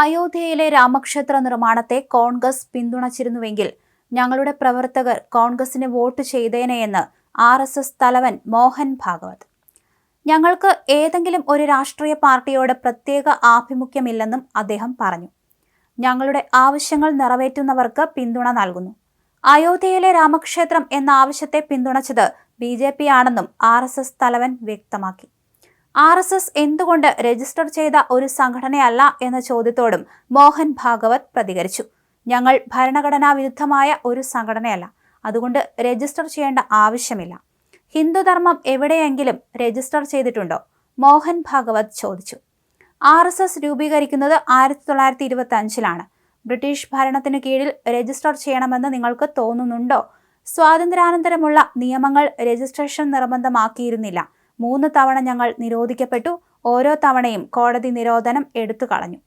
അയോധ്യയിലെ രാമക്ഷേത്ര നിർമ്മാണത്തെ കോൺഗ്രസ് പിന്തുണച്ചിരുന്നുവെങ്കിൽ ഞങ്ങളുടെ പ്രവർത്തകർ കോൺഗ്രസിന് വോട്ട് ചെയ്തേനെയെന്ന് ആർ എസ് എസ് തലവൻ മോഹൻ ഭാഗവത്. ഞങ്ങൾക്ക് ഏതെങ്കിലും ഒരു രാഷ്ട്രീയ പാർട്ടിയോട് പ്രത്യേക ആഭിമുഖ്യമില്ലെന്നും അദ്ദേഹം പറഞ്ഞു. ഞങ്ങളുടെ ആവശ്യങ്ങൾ നിറവേറ്റുന്നവർക്ക് പിന്തുണ നൽകുന്നു. അയോധ്യയിലെ രാമക്ഷേത്രം എന്ന ആവശ്യത്തെ പിന്തുണച്ചത് ബി ജെ പി ആണെന്നും ആർ എസ് എസ് തലവൻ വ്യക്തമാക്കി. ആർ എസ് എസ് എന്തുകൊണ്ട് രജിസ്റ്റർ ചെയ്ത ഒരു സംഘടനയല്ല എന്ന ചോദ്യത്തോടും മോഹൻ ഭാഗവത് പ്രതികരിച്ചു. ഞങ്ങൾ ഭരണഘടനാ വിരുദ്ധമായ ഒരു സംഘടനയല്ല. അതുകൊണ്ട് രജിസ്റ്റർ ചെയ്യേണ്ട ആവശ്യമില്ല. ഹിന്ദുധർമ്മം എവിടെയെങ്കിലും രജിസ്റ്റർ ചെയ്തിട്ടുണ്ടോ? മോഹൻ ഭാഗവത് ചോദിച്ചു. ആർ എസ് എസ് രൂപീകരിക്കുന്നത് ആയിരത്തി തൊള്ളായിരത്തി ഇരുപത്തി അഞ്ചിലാണ് ബ്രിട്ടീഷ് ഭരണത്തിന് കീഴിൽ രജിസ്റ്റർ ചെയ്യണമെന്ന് നിങ്ങൾക്ക് തോന്നുന്നുണ്ടോ? സ്വാതന്ത്ര്യാനന്തരമുള്ള നിയമങ്ങൾ രജിസ്ട്രേഷൻ നിർബന്ധമാക്കിയിരുന്നില്ല. മൂന്ന് തവണ ഞങ്ങൾ നിരോധിക്കപ്പെട്ടു. ഓരോ തവണയും കോടതി നിരോധനം എടുത്തു കളഞ്ഞു.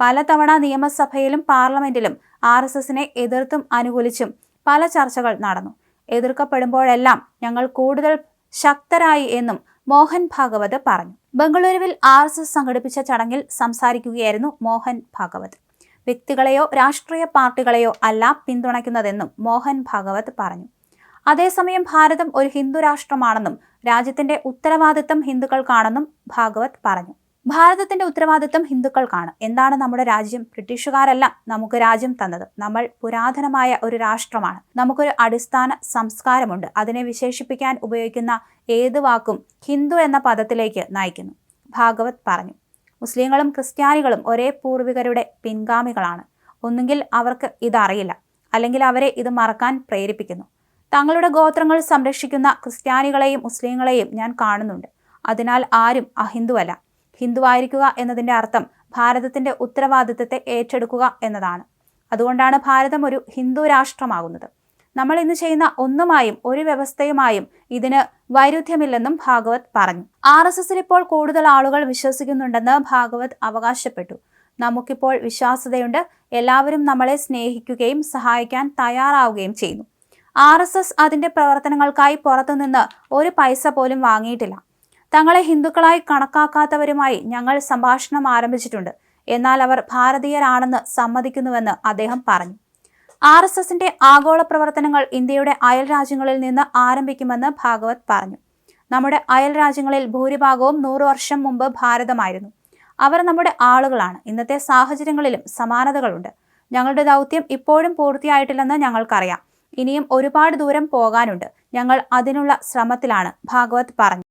പലതവണ നിയമസഭയിലും പാർലമെന്റിലും ആർ എസ് എസിനെ എതിർത്തും അനുകൂലിച്ചും പല ചർച്ചകൾ നടന്നു. എതിർക്കപ്പെടുമ്പോഴെല്ലാം ഞങ്ങൾ കൂടുതൽ ശക്തരായി എന്നും മോഹൻ ഭാഗവത് പറഞ്ഞു. ബംഗളൂരുവിൽ ആർ എസ് എസ് സംഘടിപ്പിച്ച ചടങ്ങിൽ സംസാരിക്കുകയായിരുന്നു മോഹൻ ഭാഗവത്. വ്യക്തികളെയോ രാഷ്ട്രീയ പാർട്ടികളെയോ അല്ല പിന്തുണയ്ക്കുന്നതെന്നും മോഹൻ ഭാഗവത് പറഞ്ഞു. അതേസമയം ഭാരതം ഒരു ഹിന്ദു രാഷ്ട്രമാണെന്നും രാജ്യത്തിന്റെ ഉത്തരവാദിത്തം ഹിന്ദുക്കൾക്കാണെന്നും ഭാഗവത് പറഞ്ഞു. ഭാരതത്തിന്റെ ഉത്തരവാദിത്തം ഹിന്ദുക്കൾക്കാണ്. എന്താണ് നമ്മുടെ രാജ്യം? ബ്രിട്ടീഷുകാരല്ല നമുക്ക് രാജ്യം തന്നത്. നമ്മൾ പുരാതനമായ ഒരു രാഷ്ട്രമാണ്. നമുക്കൊരു അടിസ്ഥാന സംസ്കാരമുണ്ട്. അതിനെ വിശേഷിപ്പിക്കാൻ ഉപയോഗിക്കുന്ന ഏത് വാക്കും ഹിന്ദു എന്ന പദത്തിലേക്ക് നയിക്കുന്നു. ഭാഗവത് പറഞ്ഞു. മുസ്ലിങ്ങളും ക്രിസ്ത്യാനികളും ഒരേ പൂർവികരുടെ പിൻഗാമികളാണ്. ഒന്നുകിൽ അവർക്ക് ഇതറിയില്ല. അല്ലെങ്കിൽ അവരെ ഇത് മറക്കാൻ പ്രേരിപ്പിക്കുന്നു. തങ്ങളുടെ ഗോത്രങ്ങൾ സംരക്ഷിക്കുന്ന ക്രിസ്ത്യാനികളെയും മുസ്ലിങ്ങളെയും ഞാൻ കാണുന്നുണ്ട്. അതിനാൽ ആരും അഹിന്ദുവല്ല. ഹിന്ദുവായിരിക്കുക എന്നതിന്റെ അർത്ഥം ഭാരതത്തിന്റെ ഉത്തരവാദിത്തത്തെ ഏറ്റെടുക്കുക എന്നതാണ്. അതുകൊണ്ടാണ് ഭാരതം ഒരു ഹിന്ദു രാഷ്ട്രമാകുന്നത്. നമ്മൾ ഇന്ന് ചെയ്യുന്ന ഒന്നുമായും ഒരു വ്യവസ്ഥയുമായും ഇതിന് വൈരുദ്ധ്യമില്ലെന്നും ഭാഗവത് പറഞ്ഞു. ആർ എസ് എസിൽ ഇപ്പോൾ കൂടുതൽ ആളുകൾ വിശ്വസിക്കുന്നുണ്ടെന്ന് ഭാഗവത് അവകാശപ്പെട്ടു. നമുക്കിപ്പോൾ വിശ്വാസതയുണ്ട് എല്ലാവരും നമ്മളെ സ്നേഹിക്കുകയും സഹായിക്കാൻ തയ്യാറാവുകയും ചെയ്യുന്നു. ആർ എസ് എസ് അതിന്റെ പ്രവർത്തനങ്ങൾക്കായി പുറത്തുനിന്ന് ഒരു പൈസ പോലും വാങ്ങിയിട്ടില്ല. തങ്ങളെ ഹിന്ദുക്കളായി കണക്കാക്കാത്തവരുമായി ഞങ്ങൾ സംഭാഷണം ആരംഭിച്ചിട്ടുണ്ട്. എന്നാൽ അവർ ഭാരതീയരാണെന്ന് സമ്മതിക്കുന്നുവെന്ന് അദ്ദേഹം പറഞ്ഞു. ആർ എസ് എസിന്റെ ആഗോള പ്രവർത്തനങ്ങൾ ഇന്ത്യയുടെ അയൽ രാജ്യങ്ങളിൽ നിന്ന് ആരംഭിക്കുമെന്ന് ഭാഗവത് പറഞ്ഞു. നമ്മുടെ അയൽ രാജ്യങ്ങളിൽ ഭൂരിഭാഗവും നൂറു വർഷം മുമ്പ് ഭാരതമായിരുന്നു. അവർ നമ്മുടെ ആളുകളാണ്. ഇന്നത്തെ സാഹചര്യങ്ങളിലും സമാനതകളുണ്ട്. ഞങ്ങളുടെ ദൗത്യം ഇപ്പോഴും പൂർത്തിയായിട്ടില്ലെന്ന് ഞങ്ങൾക്കറിയാം. ഇനിയും ഒരുപാട് ദൂരം പോകാനുണ്ട്. ഞങ്ങൾ അതിനുള്ള ശ്രമത്തിലാണ് ഭാഗവത് പറഞ്ഞു.